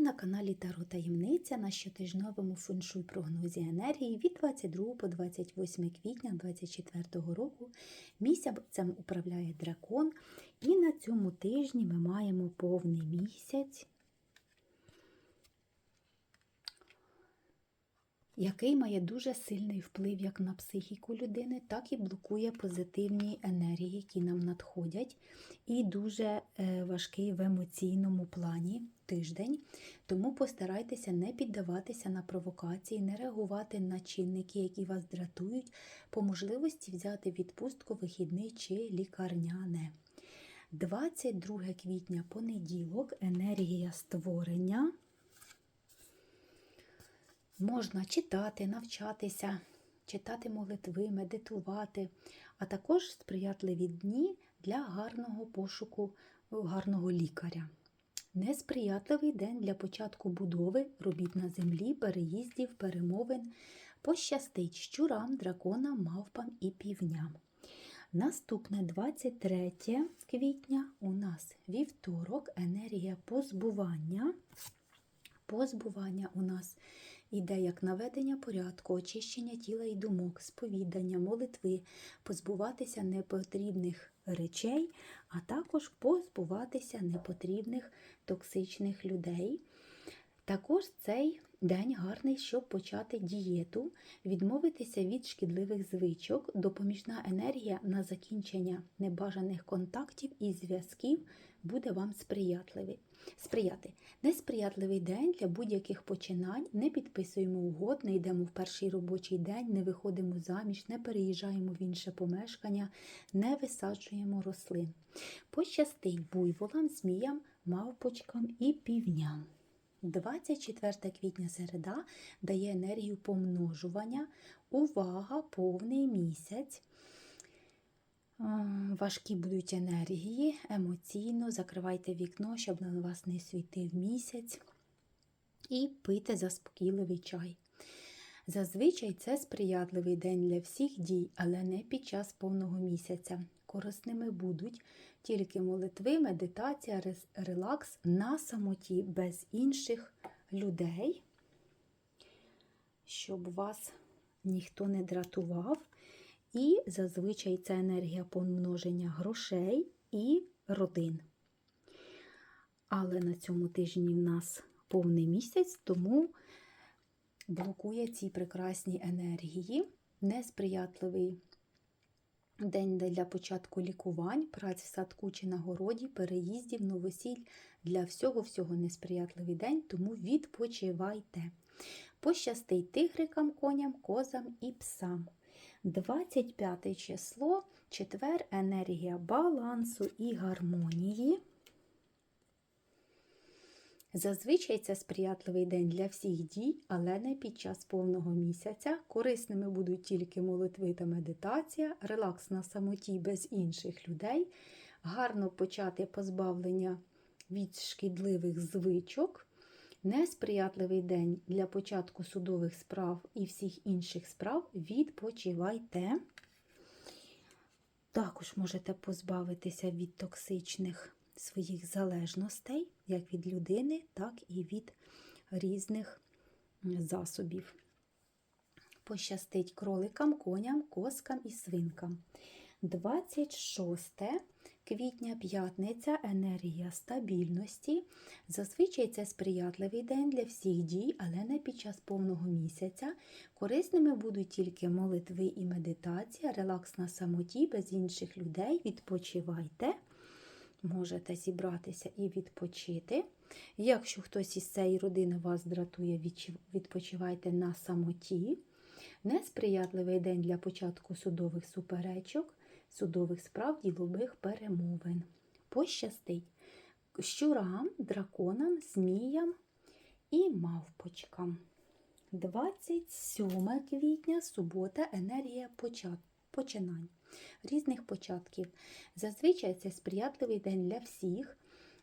на каналі Таро Таємниця на щотижневому феншуй прогнозі енергії від 22 по 28 квітня 2024 року. Місяцем управляє дракон, і на цьому тижні ми маємо повний місяць, який має дуже сильний вплив як на психіку людини, так і блокує позитивні енергії, які нам надходять, і дуже е, важкий в емоційному плані тиждень. Тому постарайтеся не піддаватися на провокації, не реагувати на чинники, які вас дратують, по можливості взяти відпустку вихідний чи лікарняне. 22 квітня понеділок, енергія створення. Можна читати, навчатися, читати молитви, медитувати, а також сприятливі дні для гарного пошуку гарного лікаря. Несприятливий день для початку будови, робіт на землі, переїздів, перемовин, пощастить щурам, драконам, мавпам і півням. Наступне 23 квітня у нас вівторок, енергія позбування. Позбування у нас іде як наведення порядку, очищення тіла і думок, сповідання, молитви, позбуватися непотрібних речей, а також позбуватися непотрібних токсичних людей. Також цей день гарний, щоб почати дієту, відмовитися від шкідливих звичок, допоміжна енергія на закінчення небажаних контактів і зв'язків буде вам сприятливий. сприяти. Несприятливий день для будь-яких починань, не підписуємо угод, не йдемо в перший робочий день, не виходимо заміж, не переїжджаємо в інше помешкання, не висаджуємо рослин. Пощастить буйволам, зміям, мавпочкам і півням. 24 квітня середа дає енергію помножування, увага, повний місяць. Важкі будуть енергії, емоційно, закривайте вікно, щоб на вас не світив місяць. І пийте заспокійливий чай. Зазвичай це сприятливий день для всіх дій, але не під час повного місяця. Корисними будуть тільки молитви, медитація, релакс на самоті без інших людей, щоб вас ніхто не дратував. І зазвичай це енергія помноження грошей і родин. Але на цьому тижні в нас повний місяць, тому блокує ці прекрасні енергії, несприятливий день для початку лікувань, праць в садку чи на городі, переїздів, новосіль. Для всього-всього несприятливий день, тому відпочивайте. Пощастить тигрикам, коням, козам і псам. 25 число, четвер, енергія балансу і гармонії. Зазвичай це сприятливий день для всіх дій, але не під час повного місяця. Корисними будуть тільки молитви та медитація, релакс на самоті без інших людей, гарно почати позбавлення від шкідливих звичок. Несприятливий день для початку судових справ і всіх інших справ відпочивайте. Також можете позбавитися від токсичних своїх залежностей, як від людини, так і від різних засобів. Пощастить кроликам, коням, коскам і свинкам. 26 квітня п'ятниця енергія стабільності. Зазвичай це сприятливий день для всіх дій, але не під час повного місяця. Корисними будуть тільки молитви і медитація, релакс на самоті, без інших людей. Відпочивайте. Можете зібратися і відпочити. Якщо хтось із цієї родини вас дратує, відпочивайте на самоті. Несприятливий день для початку судових суперечок, судових справ, ділових перемовин. Пощастить щурам, драконам, зміям і мавпочкам. 27 квітня субота, енергія починань, різних початків. Зазвичай це сприятливий день для всіх,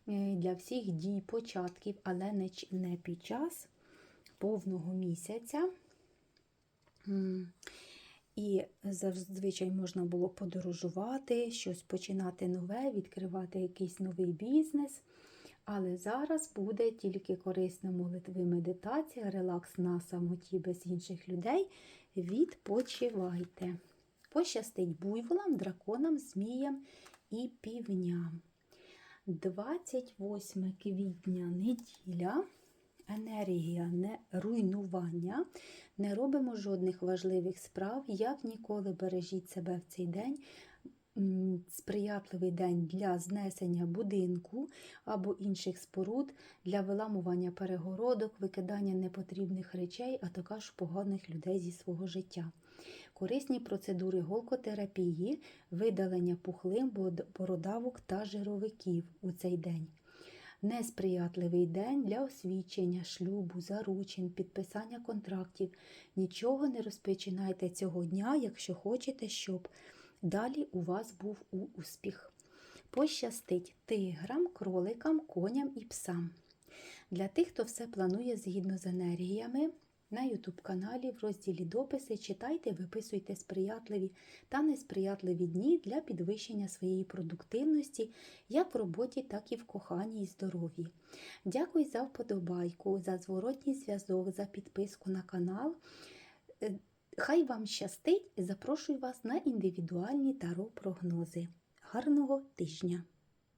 е, для всіх дій, початків, але не під час повного місяця. І зазвичай можна було подорожувати, щось починати нове, відкривати якийсь новий бізнес. Але зараз буде тільки корисна молитва і медитація, релакс на самоті без інших людей. Відпочивайте. Пощастить буйволам, драконам, зміям і півням. 28 квітня неділя. Енергія не руйнування. Не робимо жодних важливих справ. Як ніколи бережіть себе в цей день. Сприятливий день для знесення будинку або інших споруд, для виламування перегородок, викидання непотрібних речей, а також поганих людей зі свого життя. Корисні процедури голкотерапії, видалення пухлин, бородавок та жировиків у цей день. Несприятливий день для освічення, шлюбу, заручин, підписання контрактів. Нічого не розпочинайте цього дня, якщо хочете, щоб далі у вас був успіх. Пощастить тиграм, кроликам, коням і псам. Для тих, хто все планує згідно з енергіями, на YouTube каналі в розділі дописи читайте, виписуйте сприятливі та несприятливі дні для підвищення своєї продуктивності як в роботі, так і в коханні і здоров'ї. Дякую за вподобайку, за зворотній зв'язок, за підписку на канал. Е, Хай вам щастить запрошую вас на індивідуальні таро прогнози. Гарного тижня!